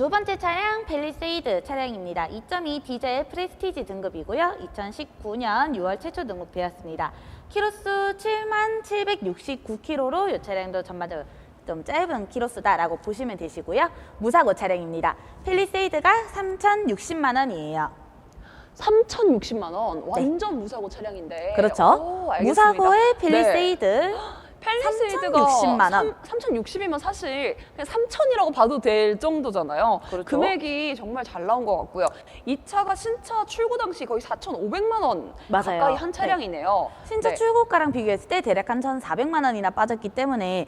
두 번째 차량 펠리세이드 차량입니다. 2.2 디젤 프레스티지 등급이고요. 2019년 6월 최초 등급되었습니다. 키로수 7만 769km로 이 차량도 전반적으로 좀 짧은 키로수다라고 보시면 되시고요. 무사고 차량입니다. 펠리세이드가 3,060만 원이에요. 3,060만 원. 완전 무사고 차량인데. 네. 그렇죠. 오. 무사고의 네. 펠리세이드 펠리세이드가 3,060만 원. 3,060이면 사실 그냥 3,000이라고 봐도 될 정도잖아요. 그렇죠. 금액이 정말 잘 나온 것 같고요. 이 차가 신차 출고 당시 거의 4,500만 원 맞아요. 가까이 한 네. 차량이네요. 신차 네. 출고가랑 비교했을 때 대략 한 1,400만 원이나 빠졌기 때문에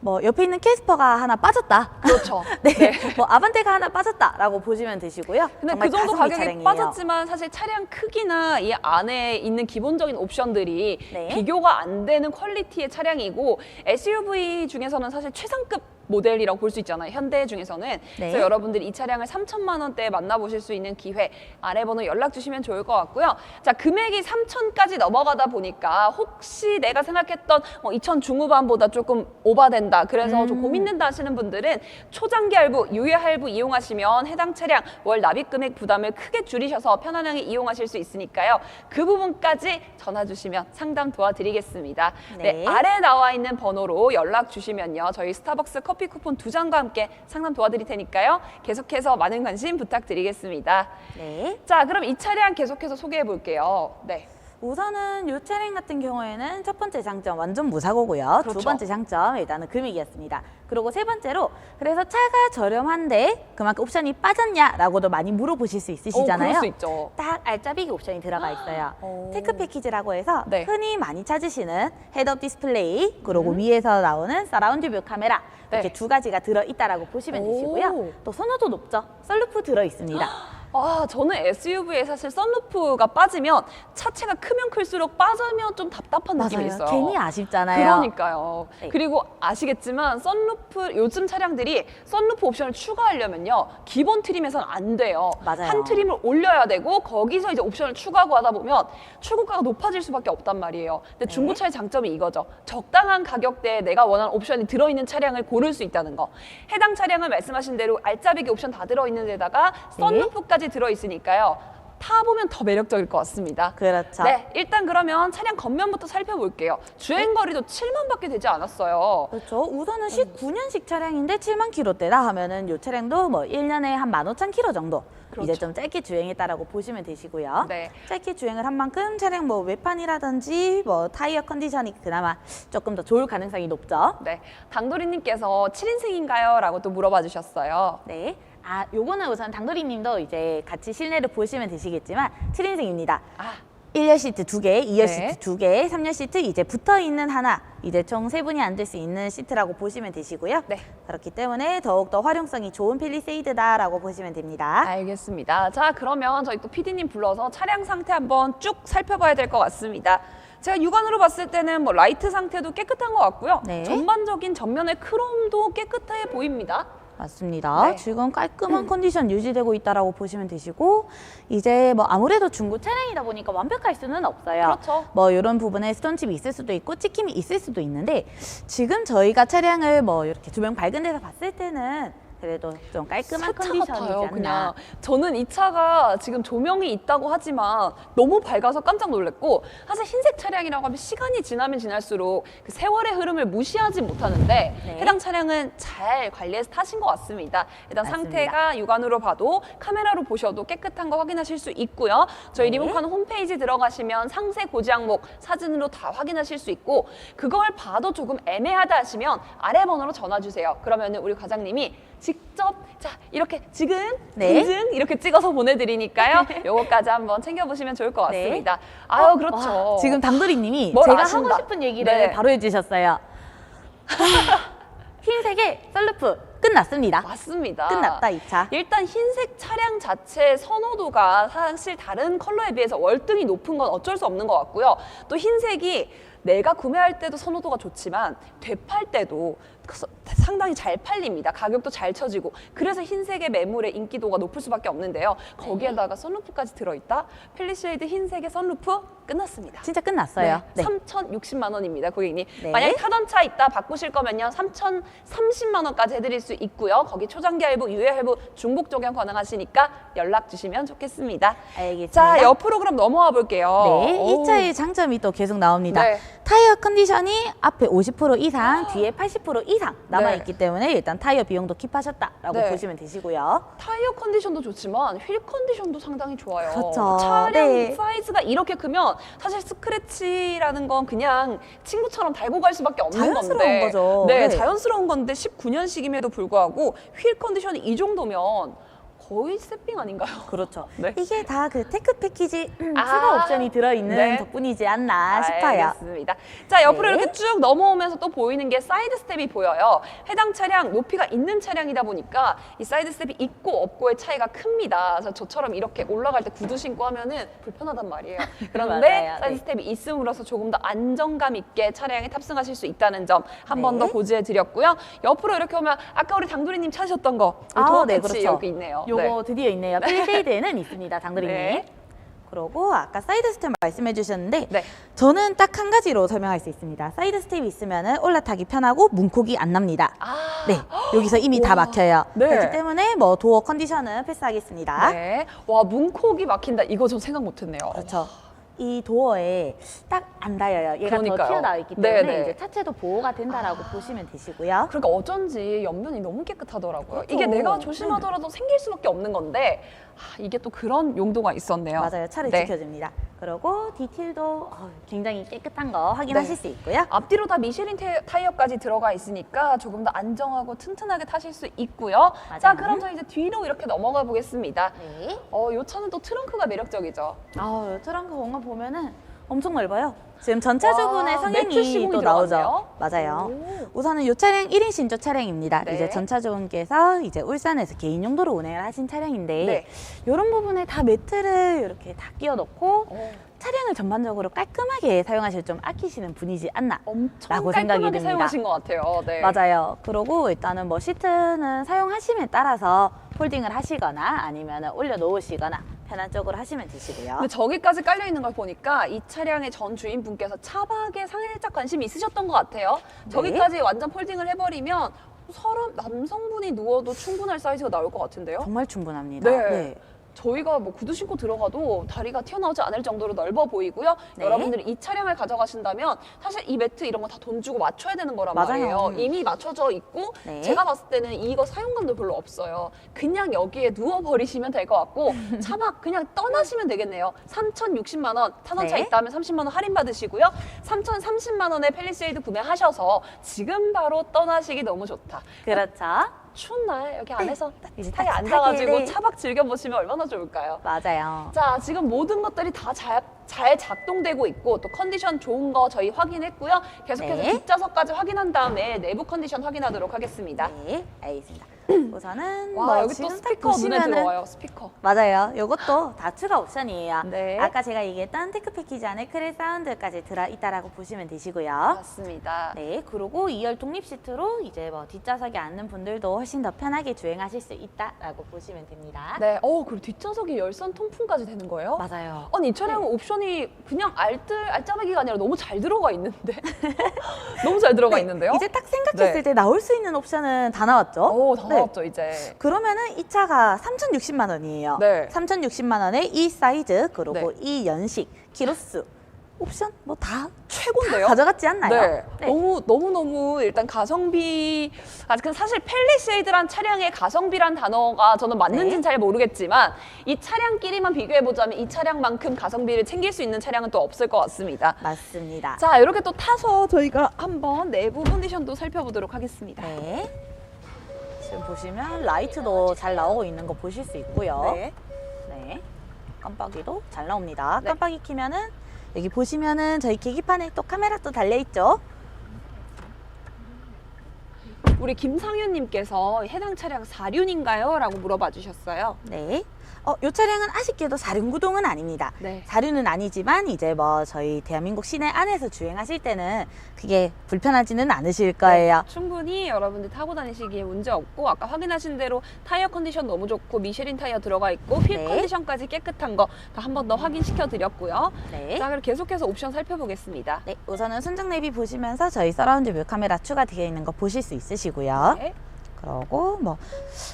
뭐 옆에 있는 캐스퍼가 하나 빠졌다. 그렇죠. 네, 네. 뭐 아반떼가 하나 빠졌다라고 보시면 되시고요. 근데 그 정도 가격이 차량이에요. 빠졌지만 사실 차량 크기나 이 안에 있는 기본적인 옵션들이 네. 비교가 안 되는 퀄리티의 차량이고 SUV 중에서는 사실 최상급 모델이라고 볼 수 있잖아요. 현대 중에서는. 그래서 여러분들이 이 차량을 3천만 원대에 만나보실 수 있는 기회 아래 번호 연락 주시면 좋을 것 같고요. 자 금액이 3천까지 넘어가다 보니까 혹시 내가 생각했던 뭐 2천 중후반보다 조금 오바된다. 그래서 좀 음. 고민된다 하시는 분들은 초장기 할부, 유예 할부 이용하시면 해당 차량 월 납입 금액 부담을 크게 줄이셔서 편안하게 이용하실 수 있으니까요. 그 부분까지 전화 주시면 상담 도와드리겠습니다. 네. 네. 아래 나와 있는 번호로 연락 주시면요. 저희 스타벅스 커피 쿠폰 두 장과 함께 상담 도와드릴 테니까요. 계속해서 많은 관심 부탁드리겠습니다. 네. 자, 그럼 이 차량 계속해서 소개해 볼게요. 네. 우선은 이 차량 같은 경우에는 첫 번째 장점 완전 무사고고요. 그렇죠. 두 번째 장점 일단은 금액이었습니다. 그리고 세 번째로 그래서 차가 저렴한데 그만큼 옵션이 빠졌냐라고도 많이 물어보실 수 오, 있으시잖아요. 그럴 수 있죠. 딱 알짜배기 옵션이 들어가 있어요. 오. 테크 패키지라고 해서 네. 흔히 많이 찾으시는 헤드업 디스플레이 그리고 음. 위에서 나오는 서라운드 뷰 카메라 이렇게 네. 두 가지가 들어 있다라고 보시면 오. 되시고요. 또 선호도 높죠. 썰루프 들어 있습니다. 아, 저는 SUV에 사실 썬루프가 빠지면 차체가 크면 클수록 빠지면 좀 답답한 느낌이 있어요. 괜히 아쉽잖아요. 그러니까요. 네. 그리고 아시겠지만 썬루프 요즘 차량들이 썬루프 옵션을 추가하려면요 기본 트림에서는 안 돼요. 맞아요. 한 트림을 올려야 되고 거기서 이제 옵션을 추가하고 하다 보면 출고가가 높아질 수밖에 없단 말이에요. 근데 네. 중고차의 장점이 이거죠. 적당한 가격대에 내가 원하는 옵션이 들어있는 차량을 고를 수 있다는 거. 해당 차량은 말씀하신 대로 알짜배기 옵션 다 들어있는 데다가 네. 썬루프까지 들어있으니까요. 타보면 더 매력적일 것 같습니다. 그렇죠. 네, 일단 그러면 차량 겉면부터 살펴볼게요. 주행 거리도 7만밖에 되지 않았어요. 그렇죠. 우선은 19년식 차량인데 7만 킬로대다 하면은 이 차량도 뭐 1년에 한 15,000킬로 정도 그렇죠. 이제 좀 짧게 주행했다라고 보시면 되시고요. 네. 짧게 주행을 한 만큼 차량 뭐 외판이라든지 뭐 타이어 컨디션이 그나마 조금 더 좋을 가능성이 높죠. 네, 당돌이님께서 7인승인가요? 라고 또 물어봐 주셨어요. 네. 아, 요거는 우선 당돌이 님도 이제 같이 실내를 보시면 되시겠지만 7인승입니다. 아, 1열 시트 두 개 2열 네. 시트 두 개 3열 시트 이제 붙어 있는 하나, 이제 총 세 분이 앉을 수 있는 시트라고 보시면 되시고요. 네. 그렇기 때문에 더욱더 활용성이 좋은 펠리세이드다라고 보시면 됩니다. 알겠습니다. 자, 그러면 저희 또 PD님 불러서 차량 상태 한번 쭉 살펴봐야 될 것 같습니다. 제가 육안으로 봤을 때는 뭐 라이트 상태도 깨끗한 것 같고요. 네. 전반적인 전면의 크롬도 깨끗해 보입니다. 맞습니다. 네. 지금 깔끔한 컨디션 유지되고 있다라고 보시면 되시고 이제 뭐 아무래도 중고 차량이다 보니까 완벽할 수는 없어요. 그렇죠. 뭐 이런 부분에 스톤칩이 있을 수도 있고 찍힘이 있을 수도 있는데 지금 저희가 차량을 뭐 이렇게 조명 밝은 데서 봤을 때는 그래도 좀 깔끔한 사차 컨디션이지 같아요, 않나. 그냥. 저는 이 차가 지금 조명이 있다고 하지만 너무 밝아서 깜짝 놀랐고 사실 흰색 차량이라고 하면 시간이 지나면 지날수록 그 세월의 흐름을 무시하지 못하는데 네. 해당 차량은 잘 관리해서 타신 것 같습니다. 일단 맞습니다. 상태가 육안으로 봐도 카메라로 보셔도 깨끗한 거 확인하실 수 있고요. 저희 네. 리모컨 홈페이지 들어가시면 상세 고지 항목 사진으로 다 확인하실 수 있고 그걸 봐도 조금 애매하다 하시면 아래 번호로 전화 주세요. 그러면 우리 과장님이 직접 자 이렇게 지금 네. 인증 이렇게 찍어서 보내드리니까요. 요거까지 한번 챙겨보시면 좋을 것 네. 같습니다. 아유 어, 그렇죠. 와, 지금 당돌이님이 뭘 제가 아신다. 하고 싶은 얘기를 네. 바로 해주셨어요. 흰색의 썰루프 끝났습니다. 맞습니다. 끝났다 이 차. 일단 흰색 차량 자체 선호도가 사실 다른 컬러에 비해서 월등히 높은 건 어쩔 수 없는 것 같고요. 또 흰색이 내가 구매할 때도 선호도가 좋지만 되팔 때도 서- 상당히 잘 팔립니다. 가격도 잘 쳐지고 그래서 흰색의 매물의 인기도가 높을 수밖에 없는데요. 거기에다가 선루프까지 들어있다. 펠리쉐이드 흰색의 선루프 끝났습니다. 진짜 끝났어요. 네. 3,060만 원입니다, 고객님. 네. 만약 타던 차 있다 바꾸실 거면요, 3,030만 원까지 해드릴 수수 있고요. 거기 초장기 할부, 유예 할부, 중복 적용 가능하시니까 연락 주시면 좋겠습니다. 알겠습니다. 자, 옆으로 그럼 넘어와 볼게요. 네, 오. 이 차의 장점이 또 계속 나옵니다. 네. 타이어 컨디션이 앞에 50% 이상, 뒤에 80% 이상 남아있기 네. 때문에 일단 타이어 비용도 킵하셨다라고 네. 보시면 되시고요. 타이어 컨디션도 좋지만 휠 컨디션도 상당히 좋아요. 그렇죠. 차량 네. 사이즈가 이렇게 크면 사실 스크래치라는 건 그냥 친구처럼 달고 갈 수밖에 없는 자연스러운 건데. 거죠. 네, 네. 자연스러운 건데 19년식임에도 불구하고 휠 컨디션이 이 정도면 거의 세핑 아닌가요? 그렇죠. 네. 이게 다 그 테크 패키지 음, 아, 추가 옵션이 들어있는 네. 덕분이지 않나 싶어요. 알겠습니다. 자, 옆으로 네. 이렇게 쭉 넘어오면서 또 보이는 게 사이드 스텝이 보여요. 해당 차량 높이가 있는 차량이다 보니까 이 사이드 스텝이 있고 없고의 차이가 큽니다. 그래서 저처럼 이렇게 올라갈 때 구두 신고 하면은 불편하단 말이에요. 그런데 맞아요. 사이드 네. 스텝이 있음으로써 조금 더 안정감 있게 차량에 탑승하실 수 있다는 점 한 번더 네. 고지해 드렸고요. 옆으로 이렇게 오면 아까 우리 당두리님 찾으셨던 거 아, 도어 네, 패치 그렇죠. 여기 있네요. 요거 네. 드디어 있네요. 필데이드에는 있습니다, 장드림님. 네. 그러고 아까 사이드 스텝 말씀해 주셨는데 네. 저는 딱 한 가지로 설명할 수 있습니다. 사이드 스텝이 있으면 올라타기 편하고 문콕이 안 납니다. 아, 네, 여기서 이미 다. 막혀요. 네. 그렇기 때문에 뭐 도어 컨디션은 패스하겠습니다. 네. 와, 문콕이 막힌다. 이거 좀 생각 못 했네요. 그렇죠. 이 도어에 딱 안 닿여요. 얘가 그러니까요. 더 튀어나와 있기 네, 때문에 네. 이제 차체도 보호가 된다라고 보시면 되시고요. 그러니까 어쩐지 옆면이 너무 깨끗하더라고요. 그렇죠. 이게 내가 조심하더라도 생길 수밖에 없는 건데 아, 이게 또 그런 용도가 있었네요. 맞아요. 차를 네. 지켜줍니다. 그리고 디테일도 어, 굉장히 깨끗한 거 확인하실 네. 수 있고요. 앞뒤로 다 미쉐린 테- 타이어까지 들어가 있으니까 조금 더 안정하고 튼튼하게 타실 수 있고요. 맞아요. 자, 그럼 저 이제 뒤로 이렇게 넘어가 보겠습니다. 네. 어, 이 차는 또 트렁크가 매력적이죠. 아, 트렁크 공간 보면은 엄청 넓어요. 지금 전차주분의 와, 매트 성향이 또 나오죠. 들어갔네요. 맞아요. 오. 우선은 이 차량 1인 신조 차량입니다. 네. 이제 전차주분께서 이제 울산에서 개인 용도로 운행을 하신 차량인데 네. 이런 부분에 다 매트를 이렇게 다 끼워 넣고 어, 차량을 전반적으로 깔끔하게 사용하실 좀 아끼시는 분이지 않나. 엄청 라고 깔끔하게 생각이 듭니다. 사용하신 것 같아요. 네. 맞아요. 그러고 일단은 뭐 시트는 사용하심에 따라서 폴딩을 하시거나 아니면 올려 놓으시거나 편한 쪽으로 하시면 되시고요. 근데 저기까지 깔려 있는 걸 보니까 이 차량의 전 주인분 께서 차박에 살짝 관심이 있으셨던 것 같아요. 네. 저기까지 완전 폴딩을 해버리면 사람 남성분이 누워도 충분할 사이즈가 나올 것 같은데요. 정말 충분합니다. 네. 저희가 뭐 구두 신고 들어가도 다리가 튀어나오지 않을 정도로 넓어 보이고요. 네. 여러분들이 이 차량을 가져가신다면 사실 이 매트 이런 거 다 돈 주고 맞춰야 되는 거란 맞아요. 말이에요. 이미 맞춰져 있고 네. 제가 봤을 때는 이거 사용감도 별로 없어요. 그냥 여기에 누워 버리시면 될 것 같고 차박 그냥 떠나시면 되겠네요. 3,060만 원 타던차 네. 있다 하면 30만 원 할인 받으시고요. 3,030만 원에 펠리세이드 구매하셔서 지금 바로 떠나시기 너무 좋다. 그렇죠. 추운 날 여기 안에서 이제 타에 따뜻하게, 앉아가지고 네. 차박 즐겨보시면 얼마나 좋을까요? 맞아요. 자, 지금 모든 것들이 다 잘, 잘 작동되고 있고 또 컨디션 좋은 거 저희 확인했고요. 계속해서 네. 뒷좌석까지 확인한 다음에 내부 컨디션 확인하도록 하겠습니다. 네, 알겠습니다. 우선은 와, 뭐 여기 또 지금 딱 스피커 눈에 보시면은 들어와요, 스피커. 맞아요. 이것도 다 추가 옵션이에요. 네. 아까 제가 얘기했던 테크 패키지 안에 크릴 사운드까지 들어있다라고 보시면 되시고요. 맞습니다. 네, 그리고 2열 독립 시트로 이제 뭐 뒷좌석에 앉는 분들도 훨씬 더 편하게 주행하실 수 있다라고 보시면 됩니다. 네, 어, 그리고 뒷좌석이 열선 통풍까지 되는 거예요? 맞아요. 아니, 이 차량은 옵션이 그냥 알뜰, 알짜배기가 아니라 너무 잘 들어가 있는데? 너무 잘 들어가 있는데요? 이제 딱 생각했을 네. 때 나올 수 있는 옵션은 다 나왔죠? 오, 다 네. 나왔죠, 이제. 그러면은 이 차가 3,060만 원이에요. 네. 3,060만 원에 이 사이즈 그리고 네. 이 연식, 키로수 옵션 뭐 다 최고인데요? 가져갔지 않나요? 네. 너무 너무 너무 일단 가성비 아그 사실 펠리세이드란 차량의 가성비란 단어가 저는 맞는지는 네. 잘 모르겠지만 이 차량끼리만 비교해 보자면 이 차량만큼 가성비를 챙길 수 있는 차량은 또 없을 것 같습니다. 맞습니다. 자 이렇게 또 타서 저희가 한번 내부 컨디션도 살펴보도록 하겠습니다. 네. 지금 보시면 라이트도 잘 나오고 있는 거 보실 수 있고요. 네. 네. 깜빡이도 잘 나옵니다. 네. 깜빡이 키면은 여기 보시면은 저희 계기판에 또 카메라 또 달려 있죠. 우리 김상윤님께서 해당 차량 4륜인가요? 라고 물어봐 주셨어요. 네. 어, 이 차량은 아쉽게도 사륜구동은 아닙니다. 네. 사륜은 아니지만 이제 뭐 저희 대한민국 시내 안에서 주행하실 때는 그게 불편하지는 않으실 거예요. 네, 충분히 여러분들 타고 다니시기에 문제 없고 아까 확인하신 대로 타이어 컨디션 너무 좋고 미쉐린 타이어 들어가 있고 휠 네. 컨디션까지 깨끗한 거 다 한 번 더 확인시켜 드렸고요. 네. 자, 그럼 계속해서 옵션 살펴보겠습니다. 네, 우선은 순정 내비 보시면서 저희 서라운드 뷰 카메라 추가되어 있는 거 보실 수 있으시고요. 네. 그러고 뭐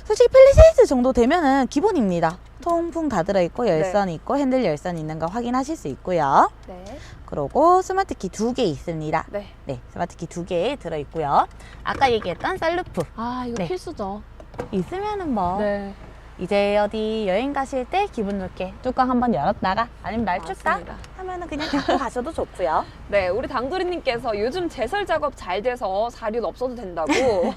솔직히 펠리세이드 정도 되면은 기본입니다. 통풍 다 들어있고 열선 있고 핸들 열선 있는 거 확인하실 수 있고요. 네. 그리고 스마트키 두 개 있습니다. 네. 네, 스마트키 두 개 들어있고요. 아까 얘기했던 썰루프 아, 이거 네. 필수죠. 있으면은 뭐 네. 이제 어디 여행 가실 때 기분 좋게 뚜껑 한번 열었다가 아니면 날 춥다 맞습니다. 하면은 그냥 갖고 가셔도 좋고요. 네, 우리 당돌이님께서 요즘 제설 작업 잘 돼서 사륜 없어도 된다고.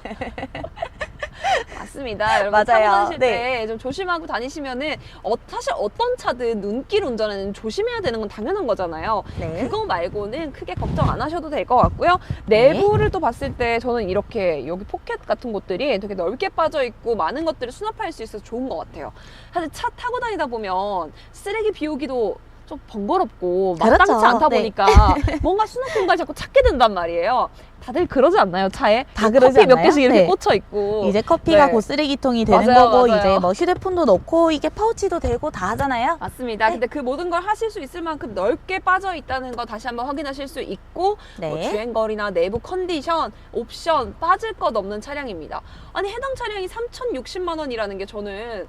맞습니다. 여러분 맞아요. 타고 다니실 네. 때좀 조심하고 다니시면은 어, 사실 어떤 차든 눈길 운전에는 조심해야 되는 건 당연한 거잖아요. 네. 그거 말고는 크게 걱정 안 하셔도 될 것 같고요. 네. 내부를 또 봤을 때 저는 이렇게 여기 포켓 같은 곳들이 되게 넓게 빠져 있고 많은 것들을 수납할 수 있어서 좋은 것 같아요. 사실 차 타고 다니다 보면 쓰레기 비우기도 좀 번거롭고 마땅치 그렇죠. 않다 네. 보니까 뭔가 수납 공간을 자꾸 찾게 된단 말이에요. 다들 그러지 않나요? 차에 다 그러지 커피 몇 않나요? 개씩 이렇게 네. 꽂혀 있고 이제 커피가 네. 곧 쓰레기통이 되는 맞아요, 거고 맞아요. 이제 뭐 휴대폰도 넣고 이게 파우치도 되고 다 하잖아요. 맞습니다. 네. 근데 그 모든 걸 하실 수 있을 만큼 넓게 빠져 있다는 거 다시 한번 확인하실 수 있고 네. 뭐 주행거리나 내부 컨디션, 옵션 빠질 것 없는 차량입니다. 아니 해당 차량이 3,060만 원이라는 게 저는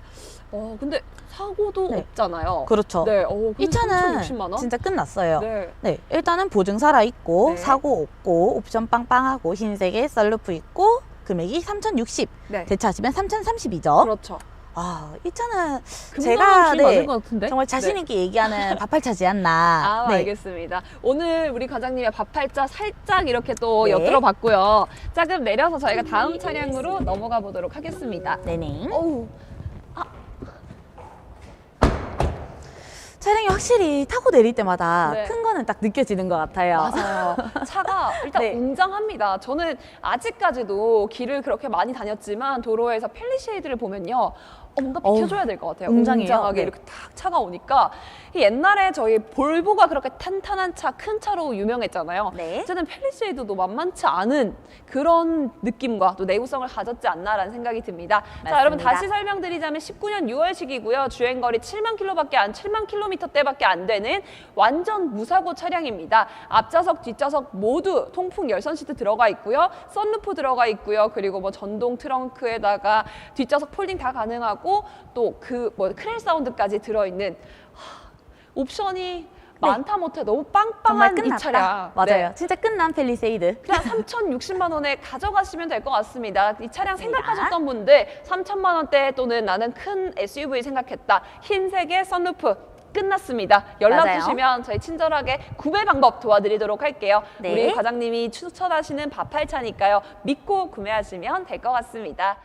어 근데 사고도 네. 없잖아요. 그렇죠. 네, 어, 이 차는 3,060만 원? 진짜 끝났어요. 네. 네, 일단은 보증 살아 있고 네. 사고 없고 옵션 빵빵하고 흰색에 썰루프 있고 금액이 3,060. 네. 대차하시면 3,030이죠. 그렇죠. 아, 이 차는 제가 길 네. 정말 자신 네. 있게 얘기하는 바팔차지 않나. 아, 네. 알겠습니다. 오늘 우리 과장님의 밥팔자 살짝 이렇게 또 네. 엿들어봤고요. 자, 그럼 내려서 저희가 다음 차량으로 넘어가 보도록 하겠습니다. 네네. 어우, 차량이 확실히 타고 내릴 때마다 네. 큰 거는 딱 느껴지는 것 같아요. 맞아요. 차가 일단 네. 웅장합니다. 저는 아직까지도 길을 그렇게 많이 다녔지만 도로에서 펠리쉐이드를 보면요. 어, 뭔가 비켜줘야 될 것 같아요. 웅장해요. 웅장하게 네. 이렇게 탁 차가 오니까 이 옛날에 저희 볼보가 그렇게 탄탄한 차, 큰 차로 유명했잖아요. 네. 저는 펠리쉐이드도 만만치 않은 그런 느낌과 또 내구성을 가졌지 않나라는 생각이 듭니다. 자, 여러분 맞습니다. 다시 설명드리자면 19년 6월식이고요. 주행거리 7만 킬로밖에 안 7만 킬로미터대밖에 안 되는 완전 무사고 차량입니다. 앞좌석, 뒷좌석 모두 통풍 열선 시트 들어가 있고요. 썬루프 들어가 있고요. 그리고 뭐 전동 트렁크에다가 뒷좌석 폴딩 다 가능하고 또 그 뭐 크렐 사운드까지 들어 있는 옵션이 많다 못해 너무 빵빵한 이. 차량. 맞아요. 네. 진짜 끝난 펠리세이드. 그냥 3,060만 원에 가져가시면 될 것 같습니다. 이 차량 맞습니다. 생각하셨던 분들 3천만 원대 또는 나는 큰 SUV 생각했다. 흰색의 선루프 끝났습니다. 연락 맞아요. 주시면 저희 친절하게 구매 방법 도와드리도록 할게요. 네. 우리 과장님이 추천하시는 바팔차니까요. 믿고 구매하시면 될 것 같습니다.